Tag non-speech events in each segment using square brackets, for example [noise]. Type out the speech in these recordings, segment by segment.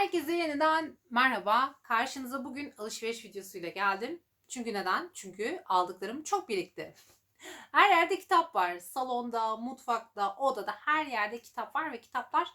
Herkese yeniden merhaba. Karşınıza bugün alışveriş videosuyla geldim. Çünkü neden? Çünkü aldıklarım çok birikti. Her yerde kitap var. Salonda, mutfakta, odada her yerde kitap var ve kitaplar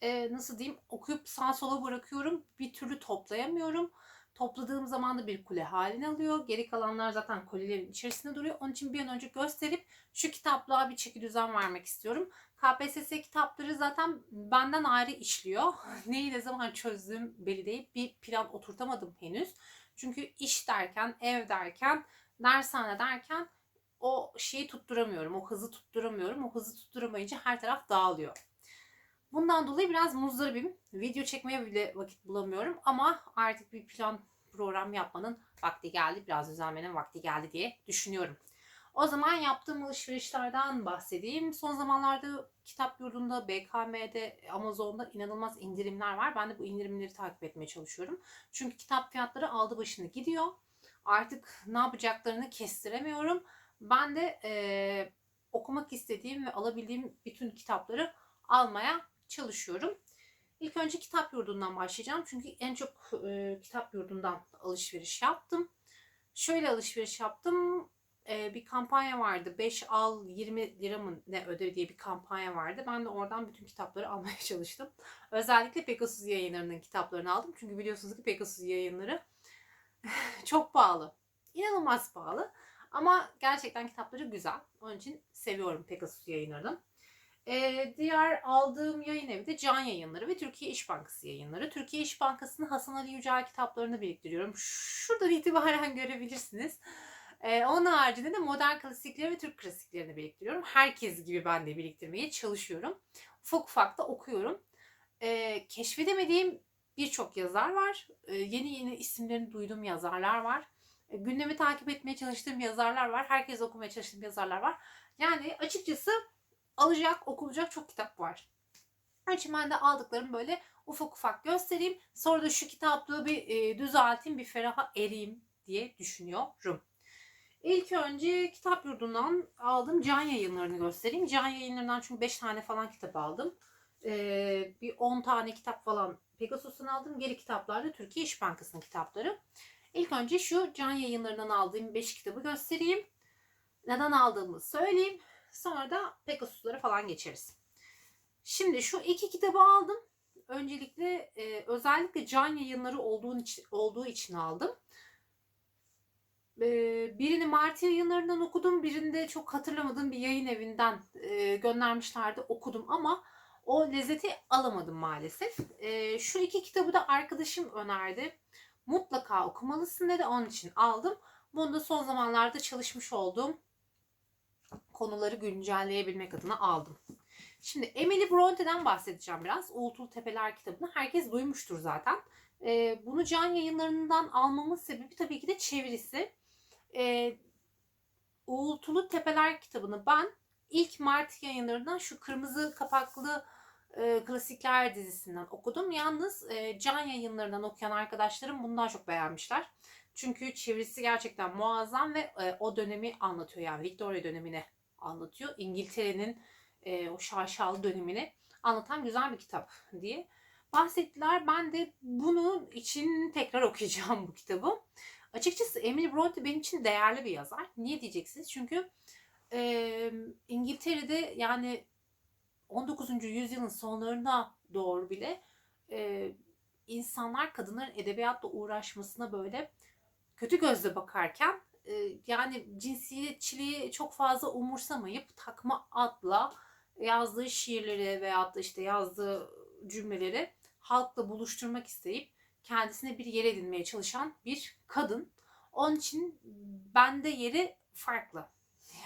e, nasıl diyeyim okuyup sağa sola bırakıyorum. Bir türlü toplayamıyorum. Topladığım zaman da bir kule halini alıyor. Geri kalanlar zaten kolelerin içerisinde duruyor. Onun için bir an önce gösterip şu kitaplığa bir çeki düzen vermek istiyorum. KPSS kitapları zaten benden ayrı işliyor. [laughs] Neyi ne zaman çözdüğüm belli değil. Bir plan oturtamadım henüz. Çünkü iş derken, ev derken, dershane derken o şeyi tutturamıyorum. O hızı tutturamıyorum. O hızı tutturamayınca her taraf dağılıyor. Bundan dolayı biraz muzdaribim. Video çekmeye bile vakit bulamıyorum. Ama artık bir plan program yapmanın vakti geldi. Biraz düzenlemenin vakti geldi diye düşünüyorum. O zaman yaptığım alışverişlerden bahsedeyim. Son zamanlarda kitap yurdunda, BKM'de, Amazon'da inanılmaz indirimler var. Ben de bu indirimleri takip etmeye çalışıyorum. Çünkü kitap fiyatları aldı başını gidiyor. Artık ne yapacaklarını kestiremiyorum. Ben de e, okumak istediğim ve alabildiğim bütün kitapları almaya çalışıyorum. İlk önce kitap yurdundan başlayacağım. Çünkü en çok e, kitap yurdundan alışveriş yaptım. Şöyle alışveriş yaptım e, bir kampanya vardı. 5 al 20 lira mı ne öde diye bir kampanya vardı. Ben de oradan bütün kitapları [laughs] almaya çalıştım. Özellikle Pegasus yayınlarının kitaplarını aldım. Çünkü biliyorsunuz ki Pegasus yayınları [laughs] çok pahalı. İnanılmaz pahalı. Ama gerçekten kitapları güzel. Onun için seviyorum Pegasus yayınlarını. Ee, diğer aldığım yayın evi de Can Yayınları ve Türkiye İş Bankası yayınları. Türkiye İş Bankası'nın Hasan Ali Yücel kitaplarını biriktiriyorum. Şuradan itibaren [laughs] görebilirsiniz. Ee, onun haricinde de modern klasikleri ve Türk klasiklerini biriktiriyorum. Herkes gibi ben de biriktirmeye çalışıyorum. Ufak ufak da okuyorum. Ee, keşfedemediğim birçok yazar var. Ee, yeni yeni isimlerini duyduğum yazarlar var. Ee, gündemi takip etmeye çalıştığım yazarlar var. Herkes okumaya çalıştığım yazarlar var. Yani açıkçası alacak, okunacak çok kitap var. Onun için ben de aldıklarımı böyle ufak ufak göstereyim. Sonra da şu kitaplığı bir e, düzelteyim, bir feraha ereyim diye düşünüyorum. İlk önce kitap yurdundan aldım can yayınlarını göstereyim. Can yayınlarından çünkü 5 tane falan kitap aldım. Ee, bir 10 tane kitap falan Pegasus'tan aldım. Geri kitaplar da Türkiye İş Bankası'nın kitapları. İlk önce şu can yayınlarından aldığım 5 kitabı göstereyim. Neden aldığımı söyleyeyim. Sonra da Pegasus'lara falan geçeriz. Şimdi şu iki kitabı aldım. Öncelikle e, özellikle can yayınları olduğu için, olduğu için aldım birini Mart yayınlarından okudum. Birinde çok hatırlamadığım bir yayın evinden göndermişlerdi okudum ama o lezzeti alamadım maalesef. Şu iki kitabı da arkadaşım önerdi. Mutlaka okumalısın dedi. Onun için aldım. Bunu da son zamanlarda çalışmış olduğum konuları güncelleyebilmek adına aldım. Şimdi Emily Bronte'den bahsedeceğim biraz. Uğultulu Tepeler kitabını herkes duymuştur zaten. Bunu can yayınlarından almamın sebebi tabii ki de çevirisi e, Uğultulu Tepeler kitabını ben ilk Mart yayınlarından şu kırmızı kapaklı e, klasikler dizisinden okudum. Yalnız e, can yayınlarından okuyan arkadaşlarım bunu daha çok beğenmişler. Çünkü çevirisi gerçekten muazzam ve e, o dönemi anlatıyor. Yani Victoria dönemini anlatıyor. İngiltere'nin e, o şaşalı dönemini anlatan güzel bir kitap diye bahsettiler. Ben de bunun için tekrar [laughs] okuyacağım bu kitabı. Açıkçası Emily Bronte benim için değerli bir yazar. Niye diyeceksiniz? Çünkü e, İngiltere'de yani 19. yüzyılın sonlarına doğru bile e, insanlar kadınların edebiyatla uğraşmasına böyle kötü gözle bakarken e, yani cinsiyetçiliği çok fazla umursamayıp takma adla yazdığı şiirleri veyahut da işte yazdığı cümleleri halkla buluşturmak isteyip kendisine bir yer edinmeye çalışan bir kadın. Onun için bende yeri farklı.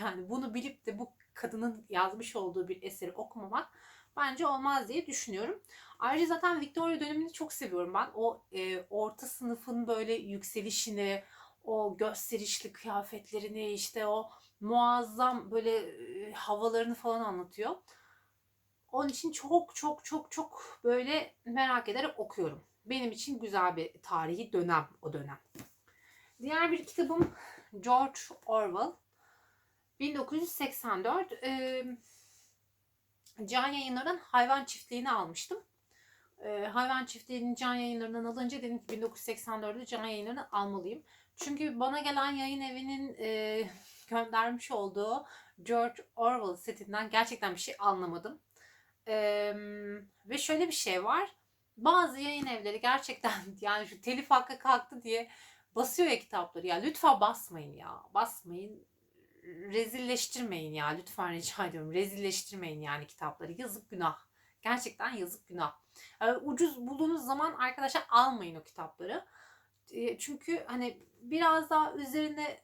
Yani bunu bilip de bu kadının yazmış olduğu bir eseri okumamak bence olmaz diye düşünüyorum. Ayrıca zaten Victoria dönemini çok seviyorum ben. O e, orta sınıfın böyle yükselişini, o gösterişli kıyafetlerini, işte o muazzam böyle e, havalarını falan anlatıyor. Onun için çok çok çok çok böyle merak ederek okuyorum benim için güzel bir tarihi dönem o dönem. Diğer bir kitabım George Orwell. 1984. E, Can Yayınları'ndan Hayvan Çiftliği'ni almıştım. E, Hayvan Çiftliği'nin can yayınlarından alınca dedim ki 1984'de can yayınlarını almalıyım. Çünkü bana gelen yayın evinin e, göndermiş olduğu George Orwell setinden gerçekten bir şey anlamadım. E, ve şöyle bir şey var. Bazı yayın evleri gerçekten [laughs] yani şu telif hakkı kalktı diye basıyor ya kitapları. Ya lütfen basmayın ya. Basmayın. Rezilleştirmeyin ya. Lütfen rica ediyorum. Rezilleştirmeyin yani kitapları. Yazık günah. Gerçekten yazık günah. Yani ucuz bulduğunuz zaman arkadaşlar almayın o kitapları. E, Çünkü hani biraz daha üzerine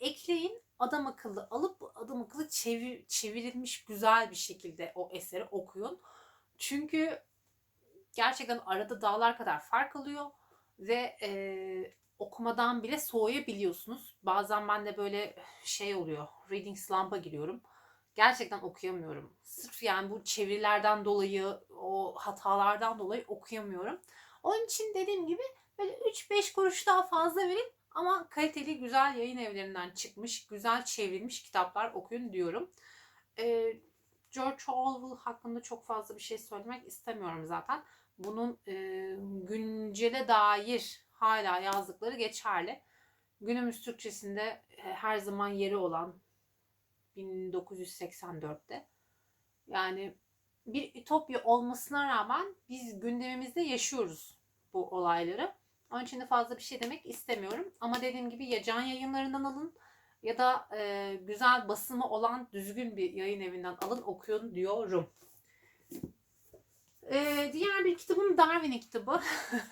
ekleyin adam akıllı alıp adam akıllı çevir, çevrilmiş güzel bir şekilde o eseri okuyun. Çünkü gerçekten arada dağlar kadar fark alıyor ve e, okumadan bile soğuyabiliyorsunuz. Bazen ben de böyle şey oluyor. Reading slump'a giriyorum. Gerçekten okuyamıyorum. Sırf yani bu çevirilerden dolayı, o hatalardan dolayı okuyamıyorum. Onun için dediğim gibi böyle 3-5 kuruş daha fazla verin ama kaliteli güzel yayın evlerinden çıkmış, güzel çevrilmiş kitaplar okuyun diyorum. Ee, George Orwell hakkında çok fazla bir şey söylemek istemiyorum zaten. Bunun e, güncele dair hala yazdıkları geçerli. Günümüz Türkçesinde e, her zaman yeri olan 1984'te. Yani bir ütopya olmasına rağmen biz gündemimizde yaşıyoruz bu olayları. Onun için de fazla bir şey demek istemiyorum. Ama dediğim gibi ya can yayınlarından alın ya da e, güzel basımı olan düzgün bir yayın evinden alın okuyun diyorum. E, diğer bir kitabım Darwin'in kitabı.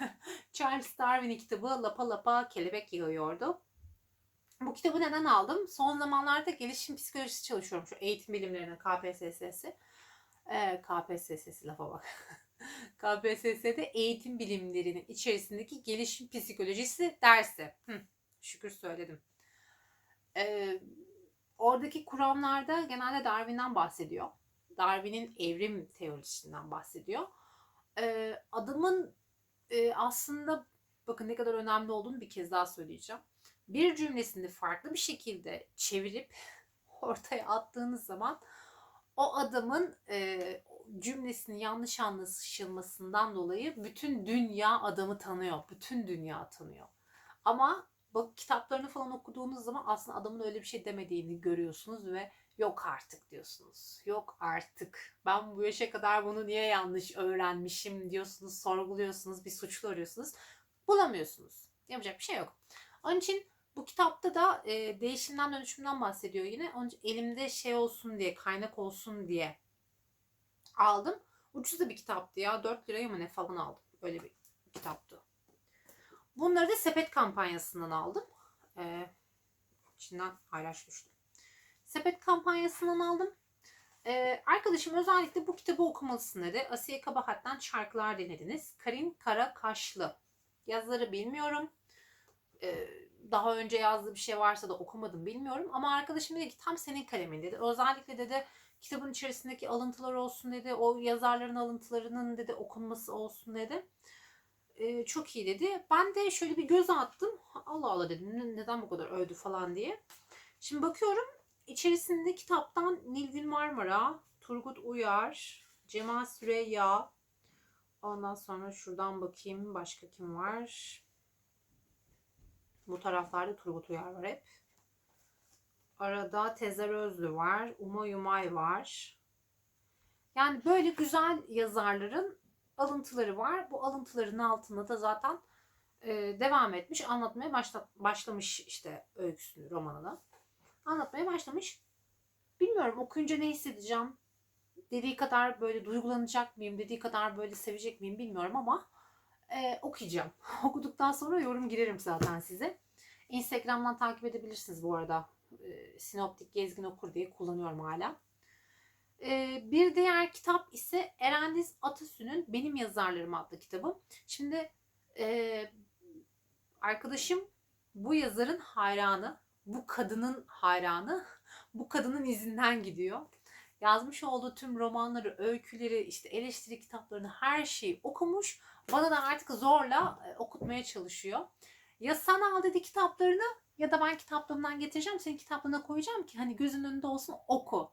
[laughs] Charles Darwin'in kitabı Lapa Lapa Kelebek Yağıyordu. Bu kitabı neden aldım? Son zamanlarda gelişim psikolojisi çalışıyorum. Şu eğitim bilimlerine KPSS'si. Ee, KPSS'si lafa bak. [laughs] KPSS'de eğitim bilimlerinin içerisindeki gelişim psikolojisi dersi. Hı, şükür söyledim. Ee, oradaki kuramlarda genelde Darwin'den bahsediyor. Darwin'in evrim teorisinden bahsediyor. Ee, adamın e, aslında bakın ne kadar önemli olduğunu bir kez daha söyleyeceğim bir cümlesini farklı bir şekilde çevirip [laughs] ortaya attığınız zaman o adamın e, cümlesinin yanlış anlaşılmasından dolayı bütün dünya adamı tanıyor. Bütün dünya tanıyor. Ama bak kitaplarını falan okuduğunuz zaman aslında adamın öyle bir şey demediğini görüyorsunuz ve yok artık diyorsunuz. Yok artık. Ben bu yaşa kadar bunu niye yanlış öğrenmişim diyorsunuz, sorguluyorsunuz, bir suçlu arıyorsunuz. Bulamıyorsunuz. Yapacak bir şey yok. Onun için bu kitapta da e, değişimden dönüşümden bahsediyor yine. Onun için elimde şey olsun diye, kaynak olsun diye aldım. Ucuz da bir kitaptı ya. 4 liraya mı ne falan aldım. Öyle bir kitaptı. Bunları da sepet kampanyasından aldım. Ee, içinden paylaş düştü. Sepet kampanyasından aldım. Ee, arkadaşım özellikle bu kitabı okumalısın dedi. Asiye Kabahat'tan şarkılar dinlediniz. Karin Karakaşlı. Yazları bilmiyorum. Ee, daha önce yazdığı bir şey varsa da okumadım bilmiyorum. Ama arkadaşım dedi ki tam senin kalemin dedi. Özellikle dedi kitabın içerisindeki alıntılar olsun dedi. O yazarların alıntılarının dedi okunması olsun dedi. Ee, çok iyi dedi. Ben de şöyle bir göz attım. Allah Allah dedim neden bu kadar övdü falan diye. Şimdi bakıyorum içerisinde kitaptan Nilgün Marmara, Turgut Uyar, Cemal Süreyya, ondan sonra şuradan bakayım başka kim var. Bu taraflarda Turgut Uyar var hep. Arada Tezer Özlü var. Uma Yumay var. Yani böyle güzel yazarların alıntıları var. Bu alıntıların altında da zaten e, devam etmiş. Anlatmaya başla, başlamış işte öyküsünü, romanını. Anlatmaya başlamış. Bilmiyorum okuyunca ne hissedeceğim. Dediği kadar böyle duygulanacak mıyım? Dediği kadar böyle sevecek miyim bilmiyorum ama e, okuyacağım. [laughs] Okuduktan sonra yorum girerim zaten size. Instagram'dan takip edebilirsiniz bu arada. E, Sinoptik Gezgin Okur diye kullanıyorum hala. Bir diğer kitap ise Erendiz Atasü'nün Benim Yazarlarım adlı kitabı. Şimdi arkadaşım bu yazarın hayranı, bu kadının hayranı, bu kadının izinden gidiyor yazmış olduğu tüm romanları, öyküleri, işte eleştiri kitaplarını her şeyi okumuş. Bana da artık zorla okutmaya çalışıyor. Ya sen al dedi kitaplarını ya da ben kitaplığımdan getireceğim senin kitaplığına koyacağım ki hani gözünün önünde olsun oku.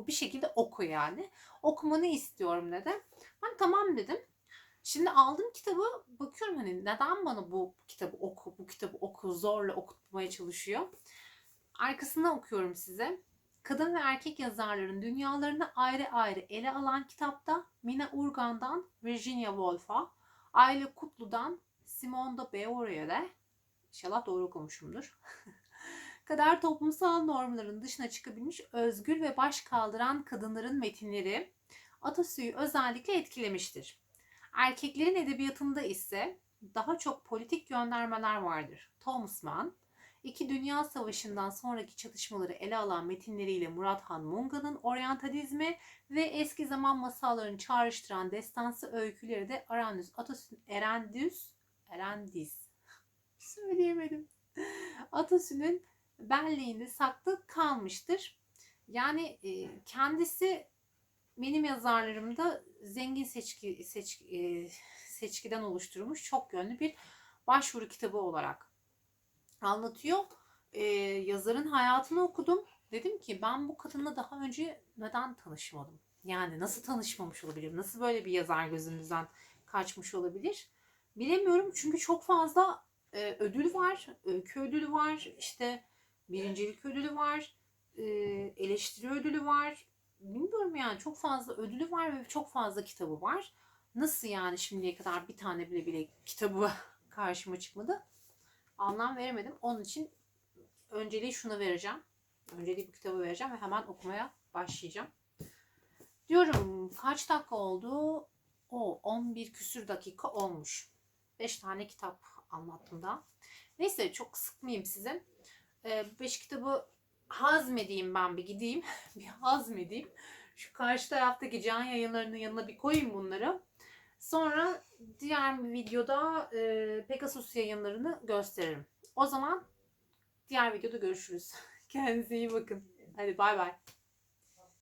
Oku bir şekilde oku yani. Okumanı istiyorum dedi. Ben tamam dedim. Şimdi aldım kitabı bakıyorum hani neden bana bu kitabı oku, bu kitabı oku zorla okutmaya çalışıyor. Arkasından okuyorum size. Kadın ve erkek yazarların dünyalarını ayrı ayrı ele alan kitapta Mina Urgan'dan Virginia Woolf'a, Aile Kutlu'dan Simone de Beauvoir'e, inşallah doğru okumuşumdur, [laughs] kadar toplumsal normların dışına çıkabilmiş özgür ve baş kaldıran kadınların metinleri Atasü'yü özellikle etkilemiştir. Erkeklerin edebiyatında ise daha çok politik göndermeler vardır. Thomas Mann, İki Dünya Savaşı'ndan sonraki çatışmaları ele alan metinleriyle Murat Han Munga'nın oryantalizmi ve eski zaman masallarını çağrıştıran destansı öyküleri de Arandüs Atasü'nün Erendüs Erendis [laughs] söyleyemedim. Atasü'nün benliğinde saklı kalmıştır. Yani e, kendisi benim yazarlarımda zengin seçki, seç, e, seçkiden oluşturulmuş çok yönlü bir başvuru kitabı olarak anlatıyor. E, yazarın hayatını okudum. Dedim ki ben bu kadınla daha önce neden tanışmadım? Yani nasıl tanışmamış olabilirim? Nasıl böyle bir yazar gözümüzden kaçmış olabilir? Bilemiyorum çünkü çok fazla e, ödül var. Öykü ödülü var. işte birincilik ödülü var. E, eleştiri ödülü var. Bilmiyorum yani çok fazla ödülü var ve çok fazla kitabı var. Nasıl yani şimdiye kadar bir tane bile bile kitabı [laughs] karşıma çıkmadı? Anlam veremedim. Onun için önceliği şuna vereceğim. Önceliği bu kitabı vereceğim ve hemen okumaya başlayacağım. Diyorum kaç dakika oldu? O 11 küsür dakika olmuş. 5 tane kitap anlattım da. Neyse çok sıkmayayım size. 5 kitabı hazmedeyim ben bir gideyim. [laughs] bir hazmedeyim. Şu karşı taraftaki can yayınlarının yanına bir koyayım bunları. Sonra diğer bir videoda e, Pegasus yayınlarını gösteririm. O zaman diğer videoda görüşürüz. [laughs] Kendinize iyi bakın. Hadi bay bay.